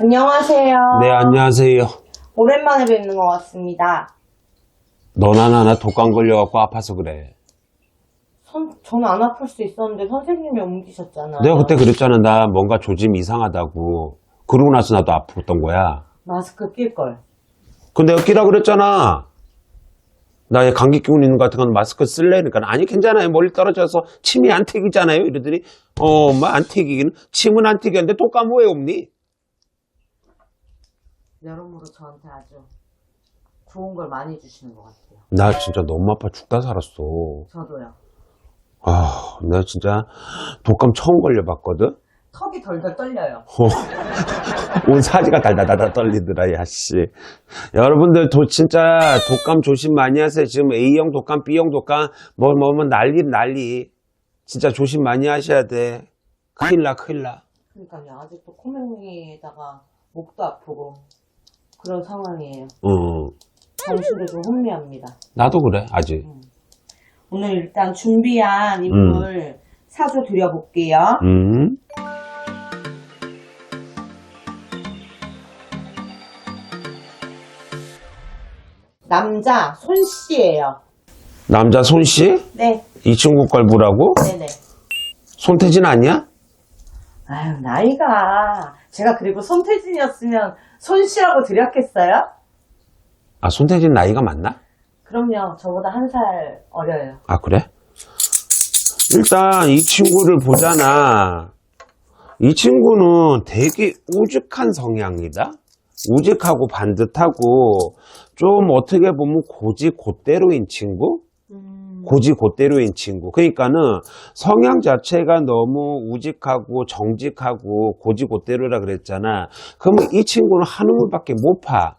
안녕하세요. 네, 안녕하세요. 오랜만에 뵙는 것 같습니다. 너나 나나 독감 걸려갖고 아파서 그래. 선, 저는 안 아플 수 있었는데 선생님이 옮기셨잖아요. 내가 그때 그랬잖아. 나 뭔가 조짐 이상하다고. 그러고 나서 나도 아팠던 거야. 마스크 낄걸. 근데 내가 끼라 그랬잖아. 나 감기 기운 있는 것 같은 건 마스크 쓸래니까 아니 괜찮아요. 멀리 떨어져서 침이 안 튀기잖아요. 이러더니 어, 엄마 안 튀기기는 침은 안 튀겼는데 독감 왜 없니? 여러모로 저한테 아주 좋은 걸 많이 주시는 것 같아요. 나 진짜 너무 아파 죽다 살았어. 저도요. 아, 나 진짜 독감 처음 걸려봤거든. 턱이 덜덜 떨려요. 온 사지가 달달달달 떨리더라, 야, 씨. 여러분들, 도, 진짜 독감 조심 많이 하세요. 지금 A형 독감, B형 독감, 뭐, 뭐, 뭐, 난리, 난리. 진짜 조심 많이 하셔야 돼. 큰일 나, 큰일 나. 그러니까요. 아직도 코맹이에다가 목도 아프고 그런 상황이에요. 응. 정신도 좀 혼미합니다. 나도 그래, 아직. 오늘 일단 준비한 인물 사주 드려볼게요. 음. 남자 손씨예요. 남자 손씨? 네, 이 친구 걸 보라고? 네네. 손태진 아니야? 아유 나이가 제가 그리고 손태진이었으면 손씨라고 드렸겠어요? 아, 손태진 나이가 맞나? 그럼요, 저보다 한 살 어려요. 아, 그래? 일단 이 친구를 보잖아. 이 친구는 되게 우직한 성향이다. 우직하고 반듯하고 좀 어떻게 보면 고지 곧대로인 친구? 음, 고지 곧대로인 친구. 그러니까는 성향 자체가 너무 우직하고 정직하고 고지 곧대로라 그랬잖아. 그러면 이 친구는 한우물밖에 못 파.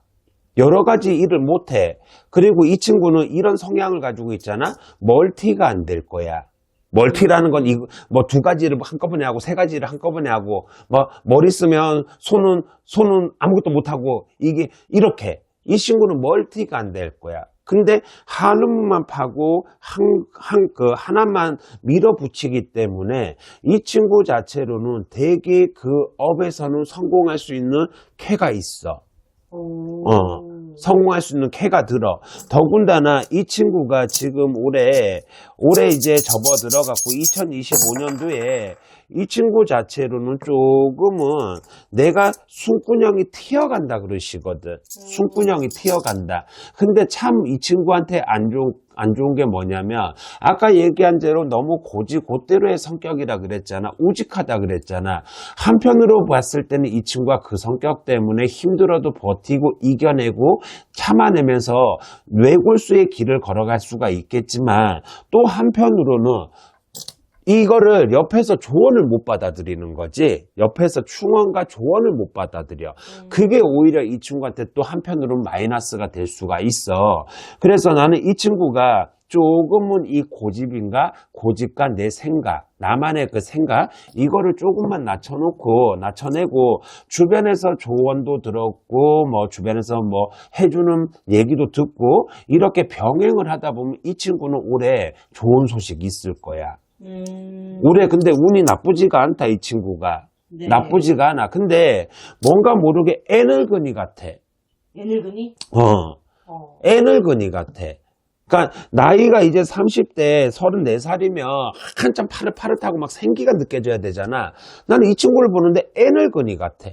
여러 가지 일을 못 해. 그리고 이 친구는 이런 성향을 가지고 있잖아. 멀티가 안 될 거야. 멀티라는 건 뭐 두 가지를 한꺼번에 하고 세 가지를 한꺼번에 하고 뭐 머리 쓰면 손은 손은 아무것도 못 하고 이게 이렇게 이 친구는 멀티가 안 될 거야. 근데 한음만 파고 한 한 그 하나만 밀어붙이기 때문에 이 친구 자체로는 되게 그 업에서는 성공할 수 있는 쾌가 있어. 오. 어, 성공할 수 있는 캐가 들어. 더군다나 이 친구가 지금 올해, 올해 이제 접어 들어갔고 2025년도에 이 친구 자체로는 조금은 내가 숨구녕이 튀어간다 그러시거든. 숨구녕이 튀어간다. 근데 참 이 친구한테 안 좋은, 안 좋은 게 뭐냐면 아까 얘기한 대로 너무 고지 곧대로의 성격이라 그랬잖아. 우직하다 그랬잖아. 한편으로 봤을 때는 이 친구가 그 성격 때문에 힘들어도 버티고 이겨내고 참아내면서 뇌골수의 길을 걸어갈 수가 있겠지만 또 한편으로는 이거를 옆에서 조언을 못 받아들이는 거지. 옆에서 충원과 조언을 못 받아들여. 그게 오히려 이 친구한테 또 한편으로는 마이너스가 될 수가 있어. 그래서 나는 이 친구가 조금은 이 고집인가 고집과 내 생각 나만의 그 생각 이거를 조금만 낮춰놓고 낮춰내고 주변에서 조언도 들었고 뭐 주변에서 뭐 해주는 얘기도 듣고 이렇게 병행을 하다 보면 이 친구는 올해 좋은 소식 있을 거야. 음, 올해 근데 운이 나쁘지가 않다 이 친구가 네. 나쁘지가 않아. 근데 뭔가 모르게 애늙은이 같아. 애늙은이? 어. 어. 애늙은이 같아. 그러니까 나이가 이제 30대 34살이면 한참 파릇파릇하고 막 생기가 느껴져야 되잖아. 나는 이 친구를 보는데 애늙은이 같아.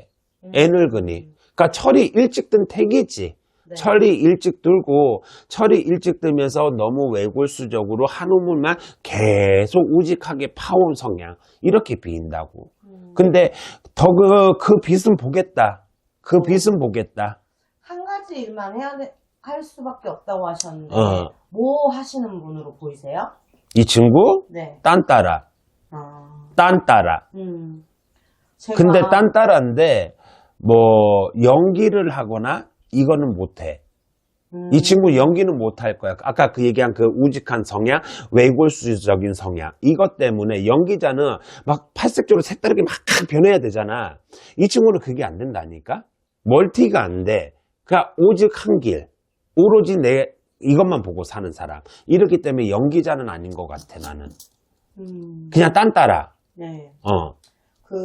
애늙은이. 그러니까 철이 일찍 든 택이지. 네. 철이 일찍 들고 철이 일찍 들면서 너무 외골수적으로 한 우물만 계속 우직하게 파온 성향 이렇게 비인다고. 음, 근데 더그그 빛은 보겠다. 그 빛은 보겠다. 한 가지 일만 해야 돼- 할 수밖에 없다고 하셨는데 어. 뭐 하시는 분으로 보이세요? 이 친구 네. 딴 따라, 아, 딴 따라. 음. 제가 근데 딴 따라인데 뭐 연기를 하거나 이거는 못해. 음, 이 친구 연기는 못할 거야. 아까 그 얘기한 그 우직한 성향, 외골수적인 성향. 이것 때문에 연기자는 막 팔색조로 색다르게 막 변해야 되잖아. 이 친구는 그게 안 된다니까? 멀티가 안 돼. 그러니까 오직 한 길. 오로지 내 이것만 보고 사는 사람. 이렇기 때문에 연기자는 아닌 것 같아, 나는. 음, 그냥 딴따라. 네. 어. 그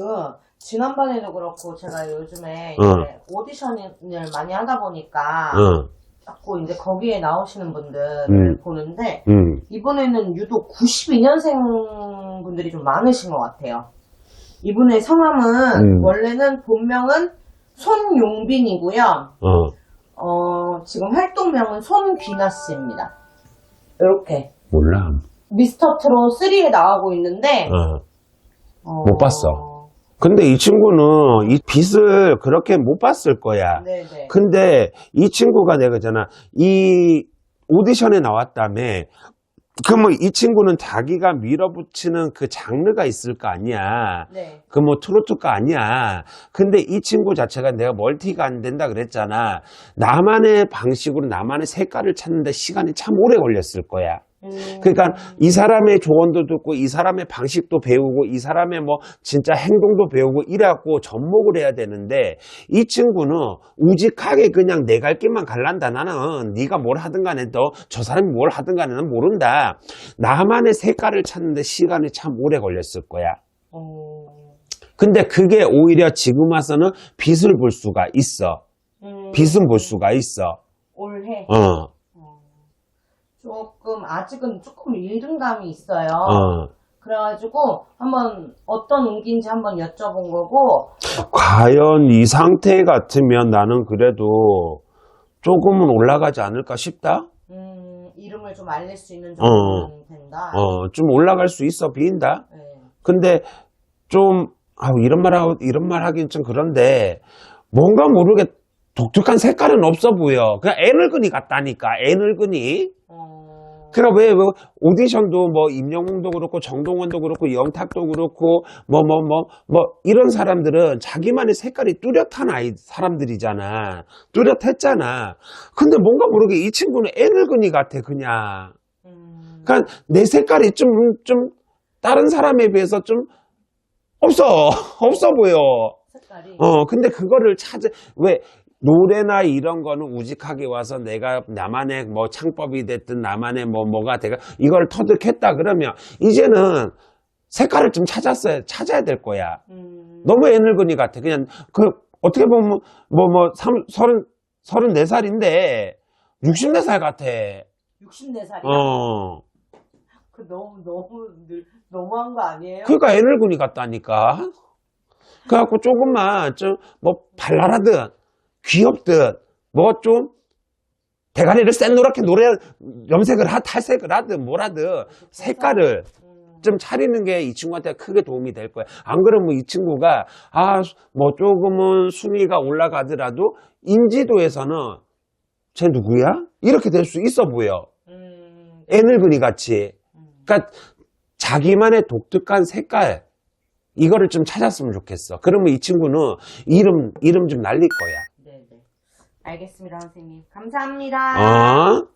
지난번에도 그렇고 제가 요즘에 어. 이제 오디션을 많이 하다 보니까 어, 자꾸 이제 거기에 나오시는 분들을 음. 보는데 음, 이번에는 유독 92년생 분들이 좀 많으신 것 같아요. 이분의 성함은 음. 원래는 본명은 손용빈이고요. 어, 어, 지금 활동명은 손비나 씨입니다. 이렇게 몰라. 미스터 트롯 3에 나가고 있는데 어. 어, 못 봤어. 근데 이 친구는 이 빛을 그렇게 못 봤을 거야. 네네. 근데 이 친구가 내가 잖아 이 오디션에 나왔다며 그러면 이 친구는 자기가 밀어붙이는 그 장르가 있을 거 아니야. 네. 그 뭐 트로트가 아니야. 근데 이 친구 자체가 내가 멀티가 안 된다 그랬잖아. 나만의 방식으로 나만의 색깔을 찾는데 시간이 참 오래 걸렸을 거야. 음, 그러니까 이 사람의 조언도 듣고 이 사람의 방식도 배우고 이 사람의 뭐 진짜 행동도 배우고 이래갖고 접목을 해야 되는데 이 친구는 우직하게 그냥 내 갈 길만 갈란다. 나는 네가 뭘 하든 간에 너저 사람이 뭘 하든 간에 는 모른다. 나만의 색깔을 찾는데 시간이 참 오래 걸렸을 거야. 어, 근데 그게 오히려 지금 와서는 빛을 볼 수가 있어. 음, 빛은 볼 수가 있어. 올해. 어, 아직은 조금 일등감이 있어요. 어. 그래가지고 한번 어떤 운기인지 한번 여쭤본 거고 과연 이 상태 같으면 나는 그래도 조금은 올라가지 않을까 싶다? 음, 이름을 좀 알릴 수 있는 어. 정도는 된다. 어, 좀 올라갈 수 있어, 비인다? 네. 근데 좀, 아 이런 말 하고, 이런 말 하긴 좀 그런데, 뭔가 모르게 독특한 색깔은 없어 보여. 그냥 애늙은이 같다니까, 애늙은이. 어, 그러니까 왜, 왜 오디션도 뭐 임영웅도 그렇고 정동원도 그렇고 영탁도 그렇고 뭐뭐 뭐 뭐 이런 사람들은 자기만의 색깔이 뚜렷한 아이 사람들이잖아. 뚜렷했잖아. 근데 뭔가 모르게 이 친구는 애늙은이 같아 그냥. 음, 그러니까 내 색깔이 좀좀 다른 사람에 비해서 좀 없어 없어 보여. 색깔이 어, 근데 그거를 찾아, 왜, 노래나 이런 거는 우직하게 와서 내가 나만의 뭐 창법이 됐든 나만의 뭐 뭐가 돼가 이걸 터득했다 그러면 이제는 색깔을 좀 찾았어야, 찾아야 될 거야. 음, 너무 애늙은이 같아. 그냥 그, 어떻게 보면 뭐, 뭐, 삼, 서른, 서른 네 살인데 64살 같아. 64살이야? 어. 그 너무 너무 늘, 너무한 거 아니에요? 그러니까 애늙은이 같다니까. 그래갖고 조금만 좀 뭐 발랄하든 귀엽든 뭐 좀 대가리를 센 노랗게 노래 염색을 하 탈색을 하든 뭐라든 색깔을 음, 좀 차리는 게 이 친구한테 크게 도움이 될 거야. 안 그러면 이 친구가 아 뭐 조금은 순위가 올라가더라도 인지도에서는 쟤 누구야? 이렇게 될 수 있어 보여. 음, 애늙은이 같이. 음. 그러니까 자기만의 독특한 색깔 이거를 좀 찾았으면 좋겠어. 그러면 이 친구는 이름 이름 좀 날릴 거야. 알겠습니다, 선생님. 감사합니다. 어?